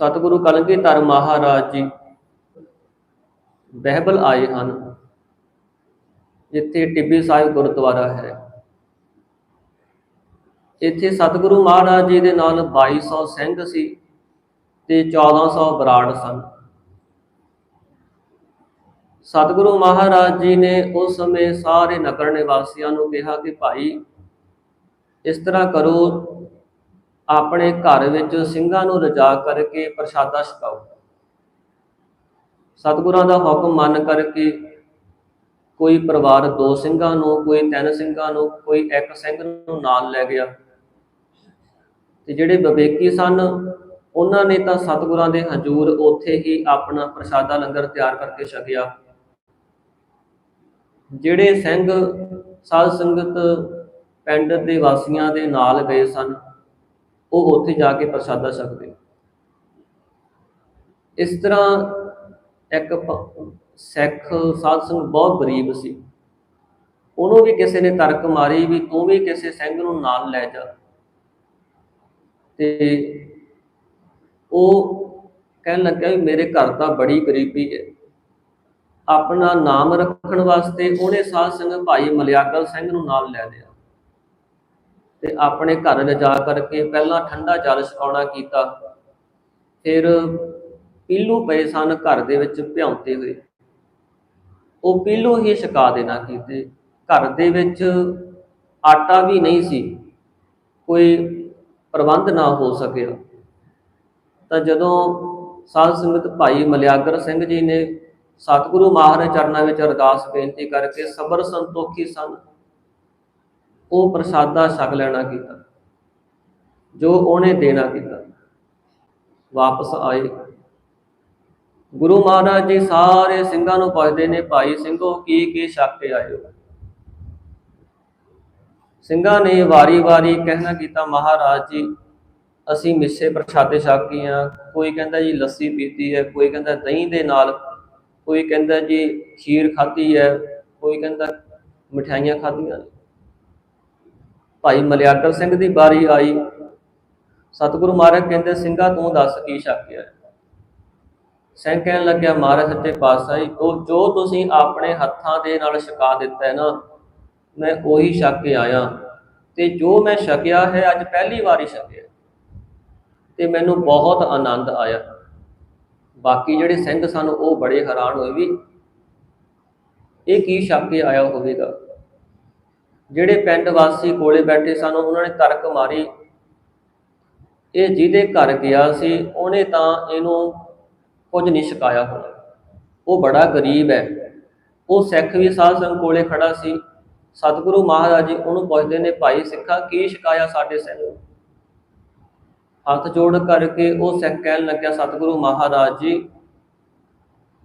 ਸਤਿਗੁਰੂ ਕਲਗੀਧਰ ਮਹਾਰਾਜ ਜੀ। ਬਹਿਬਲ ਆਏ ਹਨ। ਜਿੱਥੇ ਟਿੱਬੀ ਸਾਹਿਬ ਗੁਰਦੁਆਰਾ ਹੈ। ਇੱਥੇ ਸਤਿਗੁਰੂ ਮਹਾਰਾਜ ਜੀ ਦੇ ਨਾਲ 2200 ਸਿੰਘ ਸੀ ਤੇ 1400 ਬਰਾੜ ਸਨ। ਸਤਿਗੁਰੂ ਮਹਾਰਾਜ ਜੀ ਨੇ ਉਸ ਸਮੇਂ ਸਾਰੇ ਨਗਰ ਨਿਵਾਸੀਆਂ ਨੂੰ ਕਿਹਾ ਕਿ ਭਾਈ, ਇਸ ਤਰ੍ਹਾਂ ਕਰੋ ਆਪਣੇ ਘਰ ਵਿੱਚ ਸਿੰਘਾਂ ਨੂੰ ਰਜਾ ਕਰਕੇ ਪ੍ਰਸ਼ਾਦਾ ਛਕਾਓ। ਸਤਿਗੁਰਾਂ ਦਾ ਹੁਕਮ ਮੰਨ ਕਰਕੇ ਕੋਈ ਪਰਿਵਾਰ ਦੋ ਸਿੰਘਾਂ ਨੂੰ, ਕੋਈ ਤਿੰਨ ਸਿੰਘਾਂ ਨੂੰ, ਕੋਈ ਇੱਕ ਸਿੰਘ ਨੂੰ ਨਾਲ ਲੈ ਗਿਆ। ਤੇ ਜਿਹੜੇ ਵਿਵੇਕੀ ਸਨ, ਉਹਨਾਂ ਨੇ ਤਾਂ ਸਤਿਗੁਰਾਂ ਦੇ ਹਜ਼ੂਰ ਉੱਥੇ ਹੀ ਆਪਣਾ ਪ੍ਰਸ਼ਾਦਾ ਲੰਗਰ ਤਿਆਰ ਕਰਕੇ ਛਕਿਆ। ਜਿਹੜੇ ਸਿੰਘ, ਸਾਧ ਸੰਗਤ ਪਿੰਡ ਦੇ ਵਾਸੀਆਂ ਦੇ ਨਾਲ ਗਏ ਸਨ ਉਹ ਉੱਥੇ ਜਾ ਕੇ ਪ੍ਰਸ਼ਾਦਾ ਸਕਦੇ ਇਸ ਤਰ੍ਹਾਂ ਇੱਕ ਸਿੱਖ ਸਾਧ ਸੰਗਤ ਬਹੁਤ ਗਰੀਬ ਸੀ। ਉਹਨੂੰ ਵੀ ਕਿਸੇ ਨੇ ਤਰਕ ਮਾਰੀ ਵੀ ਤੂੰ ਵੀ ਕਿਸੇ ਸਿੰਘ ਨੂੰ ਨਾਲ ਲੈ ਜਾ। ਤੇ ਉਹ ਕਹਿਣ ਲੱਗਾ ਵੀ ਮੇਰੇ ਘਰ ਤਾਂ ਬੜੀ ਗਰੀਬੀ ਹੈ। ਆਪਣਾ ਨਾਮ ਰੱਖਣ ਵਾਸਤੇ ਉਹਨੇ ਸਾਧ ਸੰਗਤ ਭਾਈ ਮਲਿਆਕਲ ਸਿੰਘ ਨੂੰ ਨਾਲ ਲੈ ਲਿਆ। ਤੇ ਆਪਣੇ ਘਰ ਲਿਜਾ ਕਰਕੇ ਪਹਿਲਾਂ ਠੰਡਾ ਜਲ ਛਕਾਉਣਾ ਕੀਤਾ। ਫਿਰ ਪੀਲੂ ਪਏ ਸਨ ਘਰ ਦੇ ਵਿੱਚ ਭਿਉਂਤੇ ਹੋਏ। ਉਹ ਪੀਲੂ ਹੀ ਛਕਾ ਦੇਣਾ ਕੀਤੇ। ਘਰ ਦੇ ਵਿੱਚ ਆਟਾ ਵੀ ਨਹੀਂ ਸੀ। ਕੋਈ ਪ੍ਰਬੰਧ ਨਾ ਹੋ ਸਕਿਆ। ਤਾਂ ਜਦੋਂ ਸਾਧ ਸੰਗਤ ਭਾਈ ਮਲਿਆਗਰ ਸਿੰਘ ਜੀ ਨੇ ਸਤਿਗੁਰੂ ਮਹਾਰਾਜ ਚਰਨਾਂ ਵਿੱਚ ਅਰਦਾਸ ਬੇਨਤੀ ਕਰਕੇ ਸਬਰ ਸੰਤੋਖੀ ਸਨ ਉਹ ਪ੍ਰਸਾਦਾ ਛਕ ਲੈਣਾ ਕੀਤਾ। ਜੋ ਉਹਨੇ ਦੇਣਾ ਕੀਤਾ। ਵਾਪਸ ਆਏ। ਗੁਰੂ ਮਹਾਰਾਜ ਜੀ ਸਾਰੇ ਸਿੰਘਾਂ ਨੂੰ ਪੁੱਛਦੇ ਨੇ, ਭਾਈ ਸਿੰਘੋ, ਕੀ ਕੀ ਛਕ ਕੇ ਆਏ ਹੋ ਸਿੰਘਾਂ ਨੇ ਵਾਰੀ-ਵਾਰੀ ਕਹਿਣਾ ਕੀਤਾ, ਮਹਾਰਾਜ ਜੀ, ਅਸੀਂ ਮਿੱਸੇ ਪ੍ਰਸ਼ਾਦੇ ਛਕ ਗਏ ਹਾਂ। ਕੋਈ ਕਹਿੰਦਾ ਜੀ ਲੱਸੀ ਪੀਤੀ ਹੈ, ਕੋਈ ਕਹਿੰਦਾ ਦਹੀਂ ਦੇ ਨਾਲ, ਕੋਈ ਕਹਿੰਦਾ ਜੀ ਖੀਰ ਖਾਧੀ ਹੈ, ਕੋਈ ਕਹਿੰਦਾ ਮਠਿਆਈਆਂ ਖਾਧੀਆਂ ਨੇ। ਭਾਈ ਮਲਿਆਕਰ ਸਿੰਘ ਦੀ ਬਾਰੀ ਆਈ। ਸਤਿਗੁਰੂ ਮਹਾਰਾਜ ਕਹਿੰਦੇ, ਸਿੰਘਾ, ਤੂੰ ਦੱਸ ਕੀ ਛਕਿਆ ਸਿੰਘ ਕਹਿਣ ਲੱਗਿਆ, ਮਹਾਰਾਜ ਸੱਚੇ ਪਾਤਸ਼ਾਹ ਜੀ ਉਹ ਜੋ ਤੁਸੀਂ ਆਪਣੇ ਹੱਥਾਂ ਦੇ ਨਾਲ ਛਕਾ ਦਿੱਤਾ ਹੈ ਨਾ, ਮੈਂ ਉਹੀ ਛਕ ਕੇ ਆਇਆ। ਤੇ ਜੋ ਮੈਂ ਛਕਿਆ ਹੈ, ਅੱਜ ਪਹਿਲੀ ਵਾਰੀ ਛਕਿਆ ਤੇ ਮੈਨੂੰ ਬਹੁਤ ਆਨੰਦ ਆਇਆ। ਬਾਕੀ ਜਿਹੜੇ ਸਿੰਘ ਸਨ, ਉਹ ਬੜੇ ਹੈਰਾਨ ਹੋਏ ਵੀ ਇਹ ਕੀ ਛਕ ਕੇ ਆਇਆ ਹੋਵੇਗਾ। ਜਿਹੜੇ ਪਿੰਡ ਵਾਸੀ ਕੋਲੇ ਬੈਠੇ ਸਨ, ਉਹਨਾਂ ਨੇ ਤਰਕ ਮਾਰੀ। ਇਹ ਜਿਹਦੇ ਘਰ ਗਿਆ ਸੀ, ਉਹਨੇ ਤਾਂ ਇਹਨੂੰ ਕੁਝ ਨਹੀਂ ਛਕਾਇਆ ਹੋਣਾ। ਉਹ ਬੜਾ ਗਰੀਬ ਹੈ। ਉਹ ਸਿੱਖ ਵੀ ਸਾਧ ਸੰਗ ਕੋਲੇ ਖੜਾ ਸੀ। ਸਤਿਗੁਰੂ ਮਹਾਰਾਜ ਜੀ ਉਹਨੂੰ ਪੁੱਛਦੇ ਨੇ, ਭਾਈ ਸਿੱਖਾ ਕੀ ਛਕਾਇਆ ਸਾਡੇ ਸਿੰਘ ਨੂੰ ਹੱਥ ਜੋੜ ਕਰਕੇ ਉਹ ਸਿੱਖ ਕਹਿਣ ਲੱਗਿਆ, ਸਤਿਗੁਰੂ ਮਹਾਰਾਜ ਜੀ,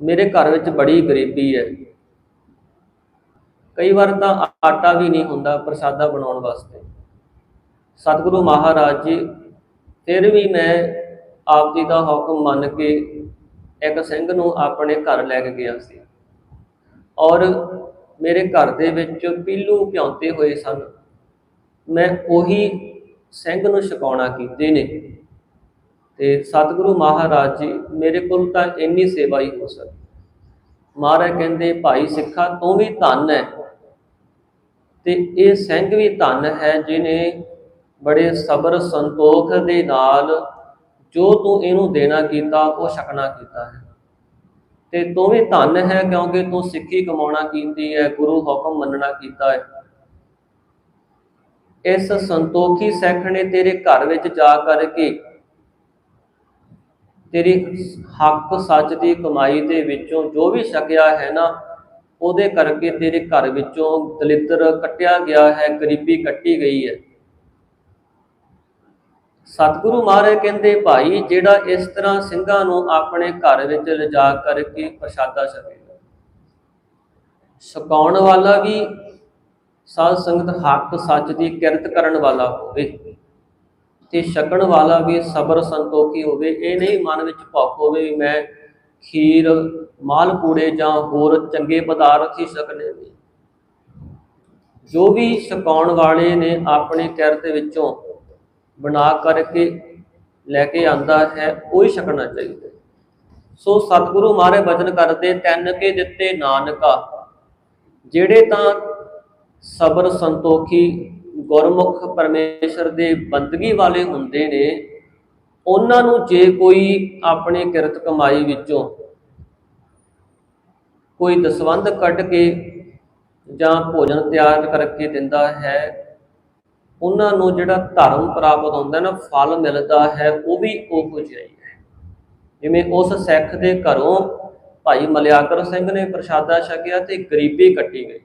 ਮੇਰੇ ਘਰ ਵਿੱਚ ਬੜੀ ਗਰੀਬੀ ਹੈ। ਕਈ ਵਾਰ ਤਾਂ ਆਟਾ ਵੀ ਨਹੀਂ ਹੁੰਦਾ ਪ੍ਰਸਾਦਾ ਬਣਾਉਣ ਵਾਸਤੇ। ਸਤਿਗੁਰੂ ਮਹਾਰਾਜ ਜੀ, ਫਿਰ ਵੀ ਮੈਂ ਆਪ ਜੀ ਦਾ ਹੁਕਮ ਮੰਨ ਕੇ ਇੱਕ ਸਿੰਘ ਨੂੰ ਆਪਣੇ ਘਰ ਲੈ ਕੇ ਗਿਆ ਸੀ। ਔਰ ਮੇਰੇ ਘਰ ਦੇ ਵਿੱਚ ਪੀਲੂ ਭਿਉਂਤੇ ਹੋਏ ਸਨ। ਮੈਂ ਉਹੀ ਸਿੰਘ ਨੂੰ ਛਕਾਉਣਾ ਕੀਤੇ ਨੇ। ਤੇ ਸਤਿਗੁਰੂ ਮਹਾਰਾਜ ਜੀ, ਮੇਰੇ ਕੋਲ ਤਾਂ ਇੰਨੀ ਸੇਵਾ ਹੀ ਹੋ ਸਕਦੀ। ਮਹਾਰਾਜ ਕਹਿੰਦੇ, ਭਾਈ ਸਿੱਖਾ, ਤੂੰ ਵੀ ਧੰਨ ਹੈ। ਤੇ ਇਹ ਸਿੰਘ ਵੀ ਧਨ ਹੈ ਜਿਨੇ ਬੜੇ ਸਬਰ ਸੰਤੋਖ ਦੇ ਨਾਲ ਜੋ ਤੂੰ ਇਹਨੂੰ ਦੇਣਾ ਕੀਤਾ, ਉਹ ਛਕਣਾ ਕੀਤਾ ਹੈ। ਤੇ ਤੂੰ ਵੀ ਧੰਨ ਹੈ ਕਿਉਂਕਿ ਤੂੰ ਸਿੱਖੀ ਕਮਾਉਣਾ ਕੀਤੀ ਹੈ, ਗੁਰੂ ਹੁਕਮ ਮੰਨਣਾ ਕੀਤਾ ਹੈ। ਇਸ ਸੰਤੋਖੀ ਸਿੱਖ ਨੇ ਤੇਰੇ ਘਰ ਵਿੱਚ ਜਾ ਕਰਕੇ ਤੇਰੀ ਹੱਕ ਸੱਚ ਦੀ ਕਮਾਈ ਦੇ ਵਿੱਚੋਂ ਜੋ ਵੀ ਛਕਿਆ ਹੈ ਨਾ ਉਹਦੇ ਕਰਕੇ ਤੇਰੇ ਘਰ ਵਿੱਚੋਂ ਦਲਿੱਦਰ ਕੱਟਿਆ ਗਿਆ ਹੈ, ਗਰੀਬੀ ਕੱਟੀ ਗਈ ਹੈ। ਸਤਿਗੁਰੂ ਮਹਾਰਾਜ ਕਹਿੰਦੇ, ਭਾਈ, ਜਿਹੜਾ ਇਸ ਤਰ੍ਹਾਂ ਸਿੰਘਾਂ ਨੂੰ ਆਪਣੇ ਘਰ ਵਿੱਚ ਲਿਜਾ ਕਰਕੇ ਪ੍ਰਸ਼ਾਦਾ ਛਕੇਗਾ ਛਕਾਉਣ ਵਾਲਾ ਵੀ ਸਾਧ ਸੰਗਤ ਹੱਕ ਸੱਚ ਦੀ ਕਿਰਤ ਕਰਨ ਵਾਲਾ ਹੋਵੇ ਤੇ ਛਕਣ ਵਾਲਾ ਵੀ ਸਬਰ ਸੰਤੋਖੀ ਹੋਵੇ, ਇਹ ਨਹੀਂ ਮਨ ਵਿੱਚ ਭੁੱਖ ਹੋਵੇ ਵੀ ਮੈਂ ਖੀਰ ਮਾਲ ਪੂੜੇ ਜਾਂ ਹੋਰ ਚੰਗੇ ਪਦਾਰਥ ਹੀ ਛਕਣੇ ਨੇ। ਜੋ ਵੀ ਛਕਾਉਣ ਵਾਲੇ ਨੇ ਆਪਣੇ ਕਿਰਤ ਵਿੱਚੋਂ ਬਣਾ ਕਰਕੇ ਲੈ ਕੇ ਆਂਦਾ ਹੈ, ਉਹ ਹੀ ਛਕਣਾ ਚਾਹੀਦਾ ਸੋ ਸਤਿਗੁਰੂ ਮਹਾਰਾਜ ਬਚਨ ਕਰਦੇ, ਤੈਨ ਕੇ ਦਿੱਤੇ ਨਾਨਕਾ, ਜਿਹੜੇ ਤਾਂ ਸਬਰ ਸੰਤੋਖੀ ਗੁਰਮੁਖ ਪਰਮੇਸ਼ਰ ਦੇ ਬੰਦਗੀ ਵਾਲੇ ਹੁੰਦੇ ਨੇ ਉਹਨਾਂ ਨੂੰ ਜੇ ਕੋਈ ਆਪਣੇ ਕਿਰਤ ਕਮਾਈ ਵਿੱਚੋਂ ਕੋਈ ਦਸਵੰਧ ਕੱਢ ਕੇ ਜਾਂ ਭੋਜਨ ਤਿਆਰ ਕਰਕੇ ਦਿੰਦਾ ਹੈ, ਉਹਨਾਂ ਨੂੰ ਜਿਹੜਾ ਧਰਮ ਪ੍ਰਾਪਤ ਹੁੰਦਾ ਨਾ, ਫਲ ਮਿਲਦਾ ਹੈ, ਉਹ ਵੀ ਉਹੋ ਜਿਹਾ ਹੀ ਹੈ। ਜਿਵੇਂ ਉਸ ਸਿੱਖ ਦੇ ਘਰੋਂ ਭਾਈ ਮਲਿਆਕਰ ਸਿੰਘ ਨੇ ਪ੍ਰਸ਼ਾਦਾ ਛਕਿਆ ਤੇ ਗਰੀਬੀ ਕੱਟੀ ਗਈ।